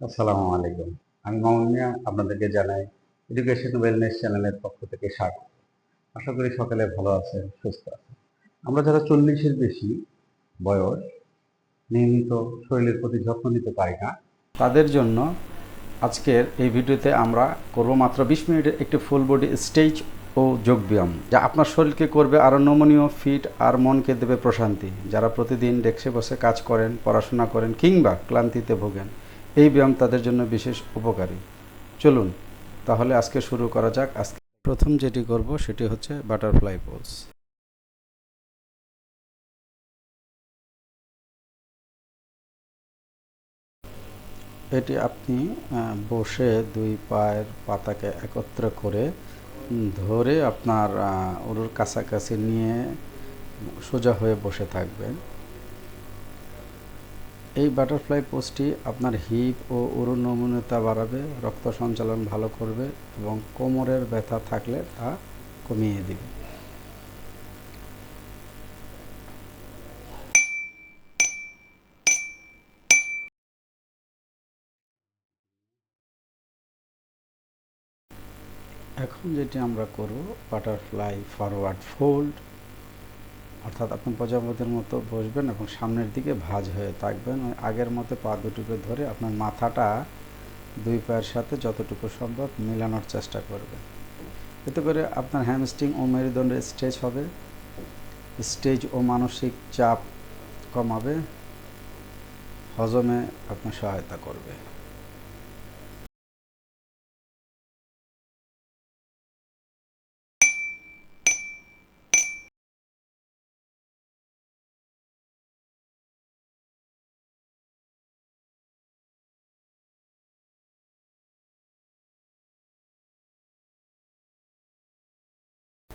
আসসালামু আলাইকুম। আমি মামুন মিয়া, আপনাদেরকে জানাই এডুকেশন ওয়েলনেস চ্যানেলের পক্ষ থেকে স্বাগত। আশা করি সকালে ভালো আছেন, সুস্থ আছেন। আমরা যারা চল্লিশের বেশি বয়স, নিয়মিত শরীরের প্রতি যত্ন নিতে পারি না, তাদের জন্য আজকের এই ভিডিওতে আমরা করব মাত্র বিশ মিনিটের একটি ফুল বডি স্টেজ ও যোগব্যায়াম যা আপনার শরীরকে করবে আরও নমনীয় ফিট আর মনকে দেবে প্রশান্তি। যারা প্রতিদিন ডেস্কে বসে কাজ করেন, পড়াশোনা করেন কিংবা ক্লান্তিতে ভোগেন এই ব্যায়াম তাদের জন্য বিশেষ উপকারী। চলুন, তাহলে আজকে শুরু করা যাক। আজকে প্রথম যেটি করব সেটি হচ্ছে বাটারফ্লাই পোজ এটি আপনি বসে দুই পায়ের পাতাকে একত্র করে ধরে আপনার ওর কাছাকাছি নিয়ে সোজা হয়ে বসে থাকবেন। এই বাটারফ্লাই পোস্টটি আপনার হিপ ও উরু নমনীয়তা বাড়াবে, রক্ত সঞ্চালন ভালো করবে এবং কোমরের ব্যথা থাকলে তা কমিয়ে দেবে। এখন যেটি আমরা করব বাটারফ্লাই ফরওয়ার্ড ফোল্ড অর্থাৎ আপনি প্রজাপতির মতো বসবেন এবং সামনের দিকে ভাঁজ হয়ে থাকবেন। আগের মতো পা দুটোকে ধরে আপনার মাথাটা দুই পায়ের সাথে যতটুকু সম্ভব মেলানোর চেষ্টা করবেন। এতে করে আপনার হ্যামস্ট্রিং ও মেরুদণ্ডের স্ট্রেচ হবে। স্টেজ ও মানসিক চাপ কমাবে। হজমে আপনার সহায়তা করবে।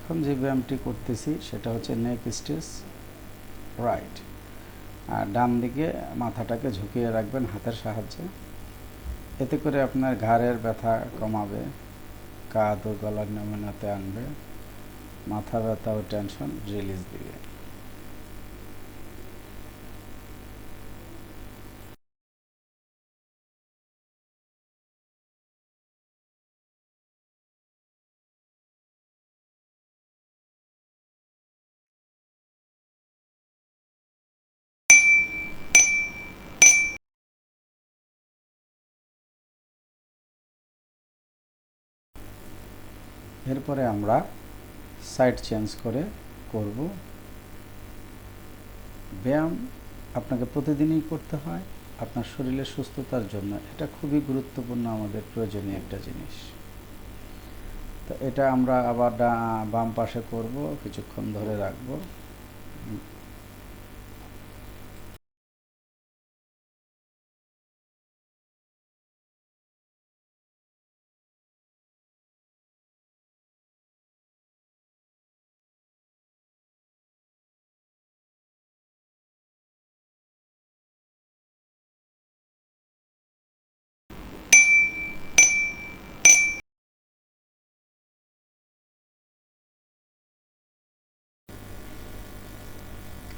এখন যে ব্যায়ামটি করতেছি, সেটা হচ্ছে নেক স্টেজ রাইট আর ডান দিকে মাথাটাকে ঝুঁকিয়ে রাখবেন হাতের সাহায্যে। এতে করে আপনার ঘাড়ের ব্যথা কমাবে কাঁধ ও গলার নমুনাতে আনবে, মাথা ব্যথা ও টেনশন রিলিজ দিবে। এরপরে আমরা সাইট চেঞ্জ করে করব। ব্যায়াম আপনাকে প্রতিদিনই করতে হয়, আপনার শরীরের সুস্থতার জন্য। এটা খুবই গুরুত্বপূর্ণ, আমাদের প্রয়োজনীয় একটা জিনিস। তো এটা আমরা আবার বাম পাশে করব, কিছুক্ষণ ধরে রাখব।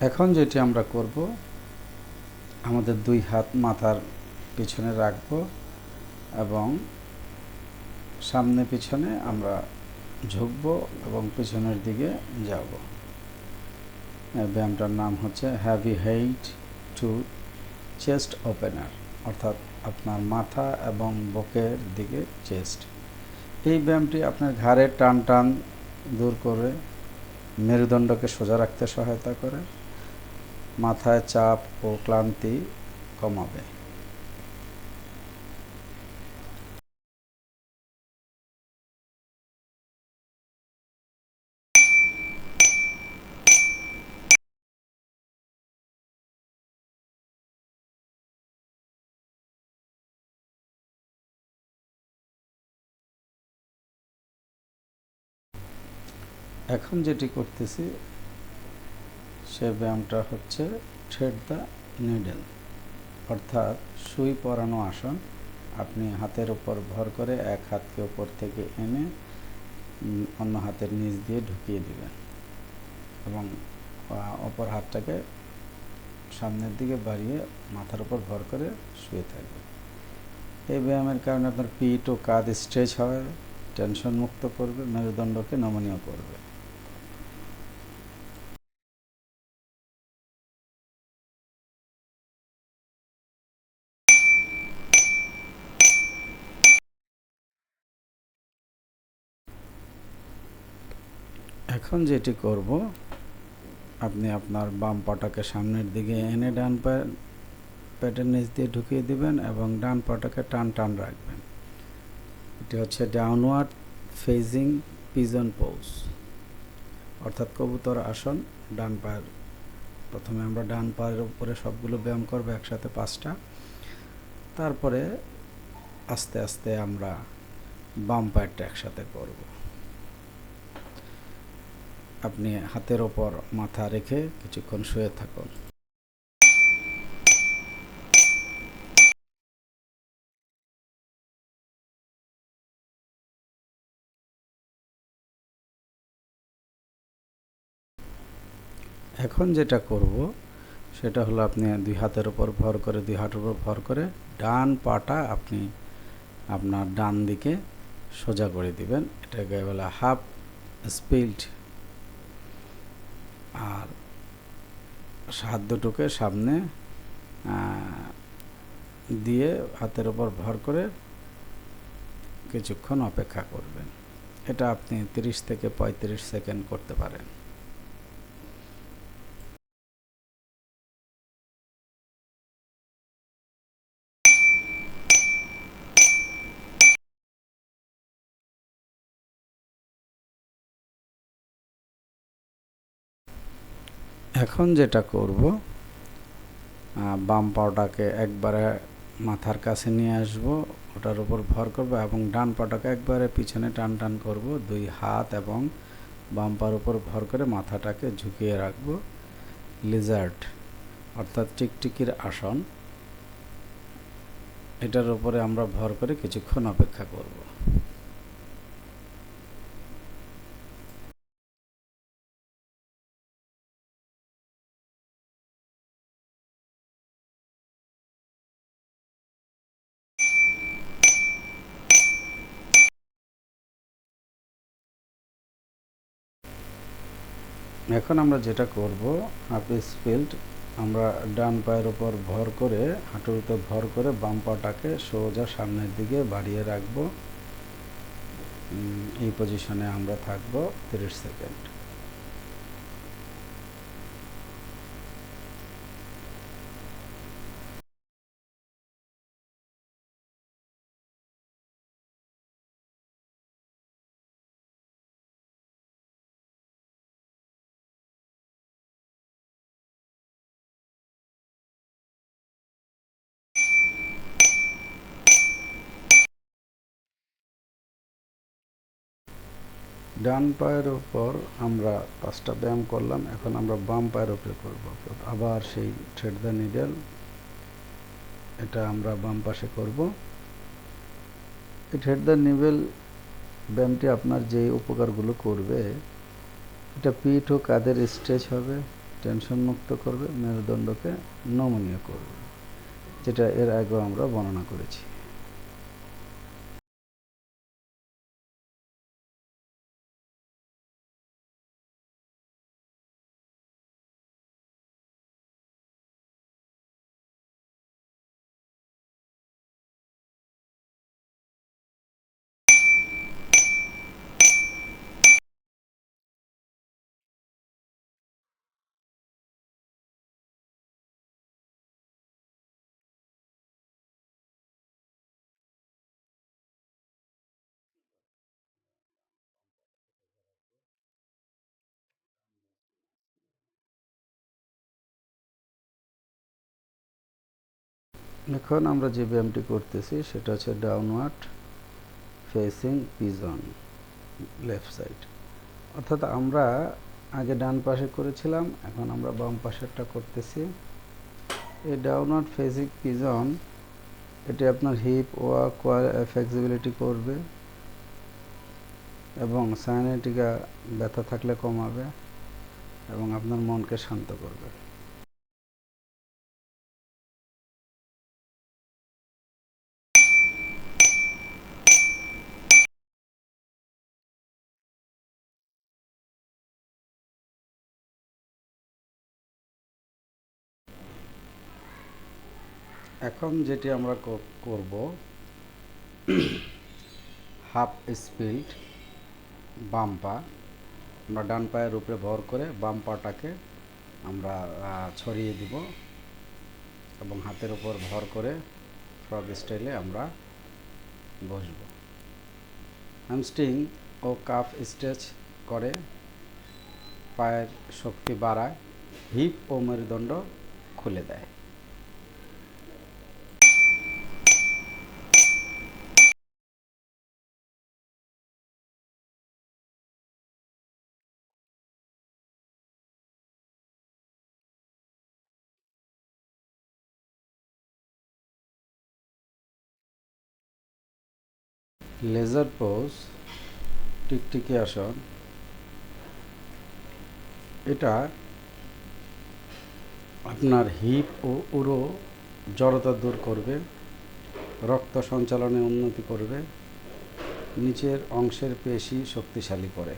এখন যেটি আমরা করব, আমাদের দুই হাত মাথার পিছনে রাখব এবং সামনে পিছনে আমরা ঝুঁকব এবং পিছনের দিকে যাব। ব্যায়ামটার নাম হচ্ছে heavy height to chest opener অর্থাৎ আপনার মাথা এবং বুকের দিকে চেস্ট এই ব্যায়ামটি আপনার ঘাড়ের টান টান দূর করে মেরুদণ্ডকে সোজা রাখতে সহায়তা করে। মাথায় চাপ ও ক্লান্তি কমাবে। এখন যেটি করতেছি সে ব্যায়ামটা হচ্ছে থ্রেড দ্য নিডেল অর্থাৎ সুই পরানো আসন। আপনি হাতের উপর ভর করে এক হাতকে উপর থেকে এনে অন্য হাতের নিচ দিয়ে ঢুকিয়ে দিবেন এবং অপর হাতটাকে সামনের দিকে বাড়িয়ে মাথার উপর ভর করে শুয়ে থাকবেন। এই ব্যায়ামের কারণে আপনার পিঠ ও কাঁধ স্ট্রেচ হয় টেনশন মুক্ত করবে, মেরুদণ্ডকে নমনীয় করবে। এখন যেটি করব, আপনি আপনার বাম পাটাকে সামনের দিকে এনে ডান পেটের নিচ দিয়ে ঢুকিয়ে দিবেন এবং ডান পাটাকে টান টান রাখবেন। এটি হচ্ছে ডাউনওয়ার্ড ফেজিং পিজন পোজ অর্থাৎ কবুতর আসন, ডান পায়ের, প্রথমে আমরা ডান পায়ের উপরে সবগুলো ব্যায়াম করব একসাথে পাঁচটা। তারপরে আস্তে আস্তে আমরা বাম পায়েরটা একসাথে করব। আপনি হাতের ওপর মাথা রেখে কিছুক্ষণ শুয়ে থাকুন। এখন যেটা করব, সেটা হলো আপনি দুই হাতের উপর ভর করে, দুই হাতের উপর ভর করে ডান পাটা আপনি আপনার ডান দিকে সোজা করে দিবেন। এটাকে বলা হাফ স্পিল্ড আর হাত দুটোকে সামনে দিয়ে হাতের ওপর ভর করে কিছুক্ষণ অপেক্ষা করবেন। এটা আপনি 30 থেকে পঁয়ত্রিশ সেকেন্ড করতে পারেন। এখন যেটা করব বাম পাটাকে একবারে মাথার কাছে নিয়ে আসব, ওটার উপর ভর করব এবং ডান পাটাকে একবারে পিছনে টান টান করব, দুই হাত এবং বাম পার উপর ভর করে মাথাটাকে ঝুঁকিয়ে রাখব। লিজার্ড অর্থাৎ টিকটিকির আসন, এটার উপরে আমরা ভর করে কিছুক্ষণ অপেক্ষা করব। এখন আমরা যেটা করব, হাফ স্পিল্ড, আমরা ডান পায়ের উপর ভর করে হাঁটুতে ভর করে বাম পাটাকে সোজা সামনের দিকে বাড়িয়ে রাখব। এই পজিশনে আমরা থাকব তিরিশ সেকেন্ড। ডান পায়ের উপর আমরা পাঁচটা ব্যায়াম করলাম, এখন আমরা বাম পায়ের উপরে করব। আবার সেই থ্রেড দ্য নিডেল, এটা আমরা বাম পাশে করব। এই থ্রেড দ্য নিডেল ব্যায়ামটি আপনার যে উপকারগুলো করবে, এটা পিঠ ও কাঁধের স্ট্রেচ হবে, টেনশন মুক্ত করবে, মেরুদণ্ডকে নমনীয় করবে, যেটা এর আগেও আমরা বর্ণনা করেছি। এখন আমরা যে ব্যায়ামটি করতেছি, সেটা হচ্ছে downward facing pigeon left side অর্থাৎ আমরা আগে ডান পাশে করেছিলাম, এখন আমরা বাম পাশেরটা করতেছি। এই ডাউনওয়ার্ড ফেসিং পিজন এটি আপনার হিপ ওয়া কোয়ার ফ্লেক্সিবিলিটি করবে এবং সাইনেটিকা ব্যথা থাকলে কমাবে এবং আপনার মনকে শান্ত করবে। এখন যেটি আমরা করব, হাফ স্পিল্ড বাম পা। আমরা ডান পায়ের উপরে ভর করে বাম পাটাকে আমরা ছড়িয়ে দিব এবং হাতের উপর ভর করে ফ্রগ স্টাইলে আমরা বসব। হ্যামস্ট্রিং ও কাফ স্ট্রেচ করে পায়ের শক্তি বাড়ায় হিপ ও মেরুদণ্ড খুলে দেয়। লেজার পোজ, টিকটিকি আসন, এটা আপনার হিপ ও উরো জড়তা দূর করবে, রক্ত সঞ্চালনে উন্নতি করবে, নিচের অংশের পেশি শক্তিশালী করে।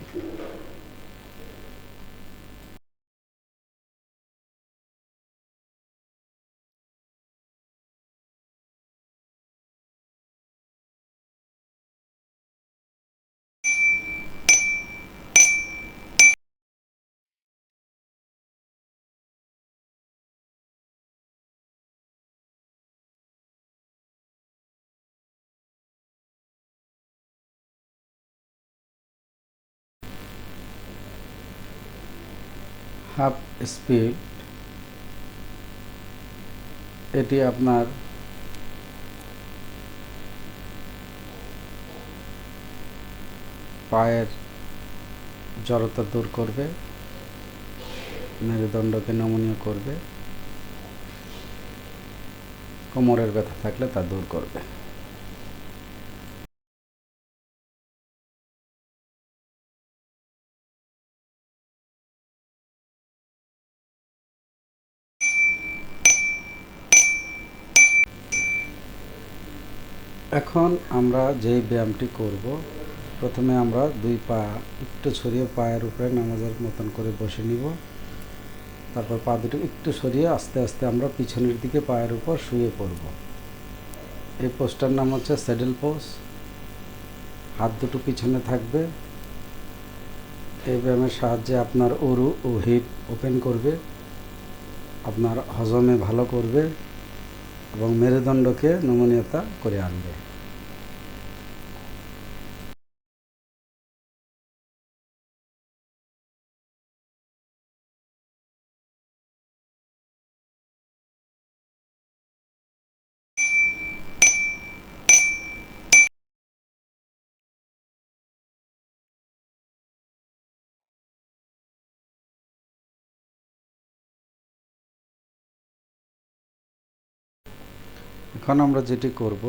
হাফ স্পিড, এটি আপনার পায়ের জড়তা দূর করবে, মেরুদণ্ডকে নমনীয় করবে, কোমরের ব্যথা থাকলে তা দূর করবে। এখন আমরা যেই ব্যায়ামটি করব, প্রথমে আমরা দুই পা একটু ছড়িয়ে পায়ের উপরে নামাজের মতন করে বসে নিব। তারপর পা দুটো একটু সরিয়ে আস্তে আস্তে আমরা পিছনের দিকে পায়ের উপর শুয়ে পড়ব। এই পোস্টার নাম হচ্ছে স্যাডেল পোজ হাত দুটো পিছনে থাকবে। এই ব্যায়ামের সাহায্যে আপনার উরু ও হিপ ওপেন করবে। আপনার হজমে ভালো করবে এবং মেরুদণ্ডকে নমনীয়তা করে আনবে। এখন আমরা যেটি করব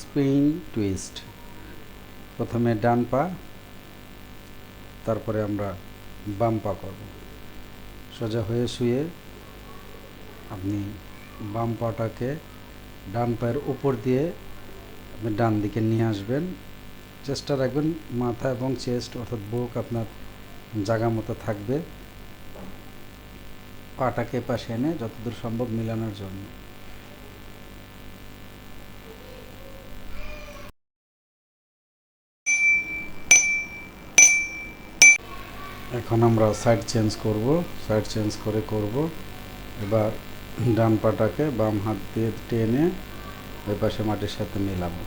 স্পিন টুইস্ট। প্রথমে ডান পা, তারপরে আমরা বাম পা করব। সোজা হয়ে শুয়ে আপনি বাম পাটাকে ডান পায়ের উপর দিয়ে আপনি ডান দিকে নিয়ে আসবেন। চেষ্টা রাখবেন মাথা এবং চেস্ট, অর্থাৎ বুক আপনার জায়গা মতো থাকবে। পাটাকে পাশে এনে যতদূর সম্ভব মিলানোর জন্য। এখন আমরা সাইড চেঞ্জ করব সাইড চেঞ্জ করে করব। এবার ডান পাটাকে বাম হাত দিয়ে টেনে ওই পাশে মাটির সাথে মেলাবো।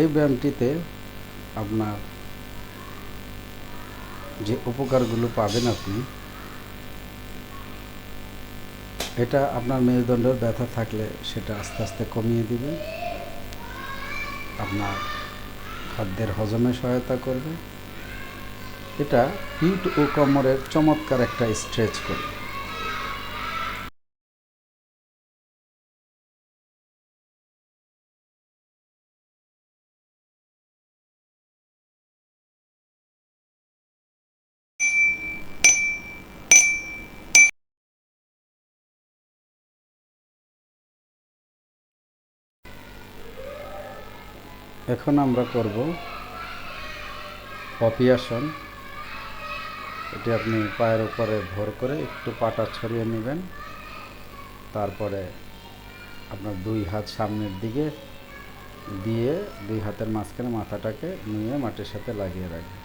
এই ব্যায়ামটিতে আপনার যে উপকারগুলো পাবেন আপনি, এটা আপনার মেরুদণ্ডের ব্যথা থাকলে সেটা আস্তে আস্তে কমিয়ে দিবে। আপনার খাদ্যের হজমে সহায়তা করবে। এটা পিঠ ও কোমরের চমৎকার একটা স্ট্রেচ করবে এখন আমরা করব পপি আসন এটি আপনি পায়ের উপরে ভর করে একটু পাটা ছড়িয়ে নেবেন। তারপরে আপনার দুই হাত সামনের দিকে দিয়ে দুই হাতের মাঝখানে মাথাটাকে নিয়ে মাটির সাথে লাগিয়ে রাখবেন।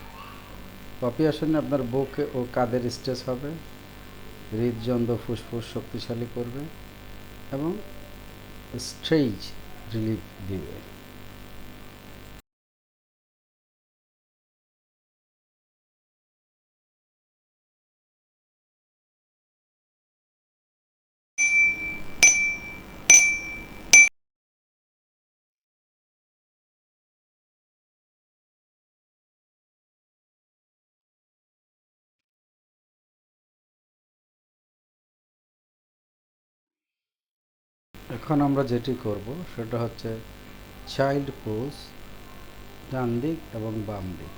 কপি আসনে আপনার বুকে ও কাদের স্ট্রেস হবে, হৃদযন্ত্র ফুসফুস শক্তিশালী করবে এবং স্ট্রেজ রিলিফ দিবে। এখন আমরা যেটি করব সেটা হচ্ছে চাইল্ড পোজ ডান দিক এবং বাম দিক।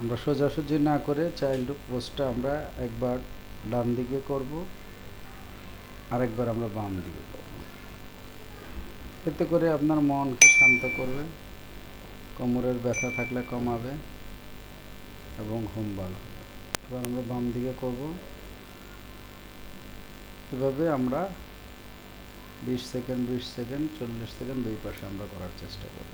আমরা সোজাসুজি না করে চাইল্ড পোজটা আমরা একবার ডান দিকে করব, আরেকবার আমরা বাম দিকে করব। এতে করে আপনার মনকে শান্ত করবে, কোমরের ব্যথা থাকলে কমাবে এবং ঘুম ভালো এবার আমরা বাম দিকে করব। এভাবে আমরা বিশ সেকেন্ড বিশ সেকেন্ড, চল্লিশ সেকেন্ড, দুই পাশে আমরা করার চেষ্টা করি।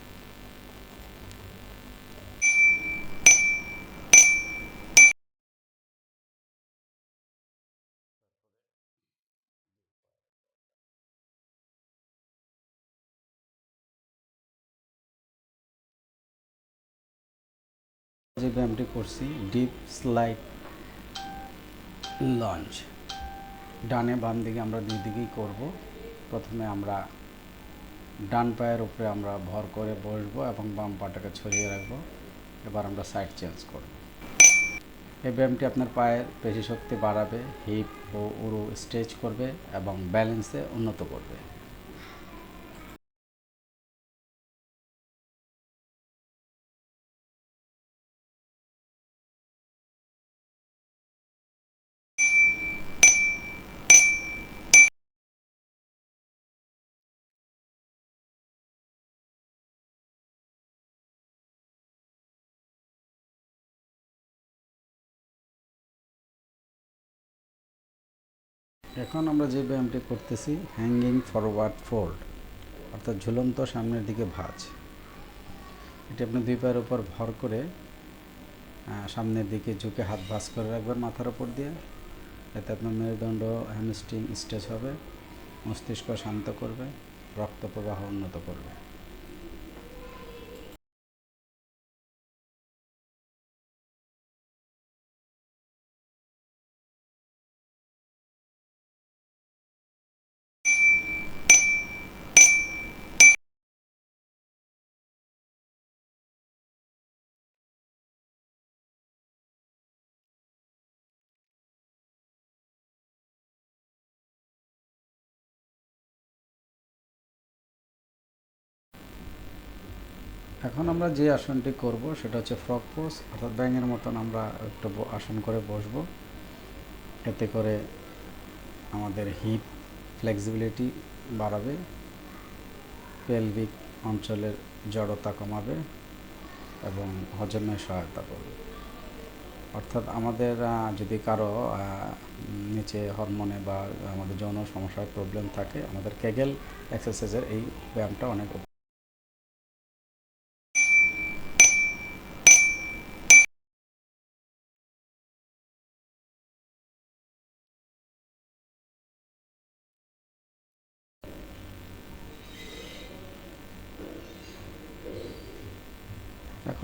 যে ব্যায়ামটি করছি, ডিপ স্লাইড লঞ্চ। ডানে বাম দিকে আমরা দুই দিকেই করব। প্রথমে আমরা ডান পায়ের উপরে আমরা ভর করে বসবো এবং বাম পাটাকে ছড়িয়ে রাখব। এবার আমরা সাইড চেঞ্জ করব। এই ব্যায়ামটি আপনার পায়ের পেশি শক্তি বাড়াবে হিপ ও উরু স্ট্রেচ করবে এবং ব্যালেন্সে উন্নত করবে। এখন আমরা যে ব্যায়ামটি করতেছি হ্যাঙ্গিং ফরওয়ার্ড ফোল্ড অর্থাৎ ঝুলন্ত সামনের দিকে ভাঁজ। এটি আপনি দুই পায়ের উপর ভর করে সামনের দিকে ঝুঁকে হাত ভাঁজ করে রাখবেন মাথার উপর দিয়ে। এতে আপনার মেরুদণ্ড হ্যামস্ট্রিং স্ট্রেচ হবে, মস্তিষ্ক শান্ত করবে রক্ত প্রবাহ উন্নত করবে। এখন আমরা যে আসনটি করব, সেটা হচ্ছে ফ্রক পোজ অর্থাৎ ব্যাঙের মতন আমরা একটু আসন করে বসবো। এতে করে আমাদের হিপ ফ্লেক্সিবিলিটি বাড়াবে পেলভিক অঞ্চলের জড়তা কমাবে, এবং হজমে সহায়তা করবে। অর্থাৎ আমাদের যদি কারও নিচে হরমোনে বা আমাদের যৌন সমস্যার প্রবলেম থাকে, আমাদের কেগেল এক্সারসাইজের এই ব্যায়ামটা অনেক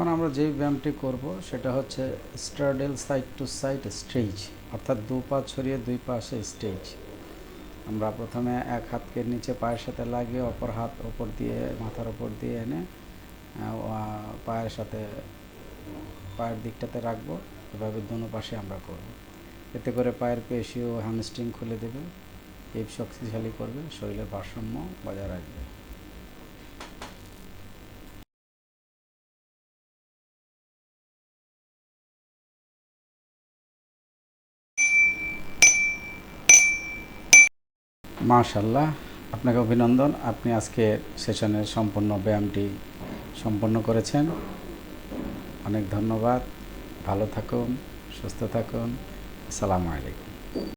এখন আমরা যেই ব্যায়ামটি করব, সেটা হচ্ছে straddle side to side stretch অর্থাৎ দু পা ছড়িয়ে দুই পাশে স্টেজ আমরা প্রথমে এক হাতকে নিচে পায়ের সাথে লাগিয়ে অপর হাত ওপর দিয়ে, মাথার ওপর দিয়ে এনে পায়ের সাথে, পায়ের দিকটাতে রাখব। এভাবে দুনো পাশে আমরা করব। এতে করে পায়ের পেশি ও হ্যামস্ট্রিং খুলে দেবে। এই শক্তিশালী করবে, শরীরের ভারসাম্য বজায় রাখবে। মাশাল্লাহ আপনাকে অভিনন্দন। আপনি আজকে সেশনের সম্পূর্ণ ব্যায়ামটি সম্পন্ন করেছেন। অনেক ধন্যবাদ। ভালো থাকুন, সুস্থ থাকুন। আসসালামু আলাইকুম।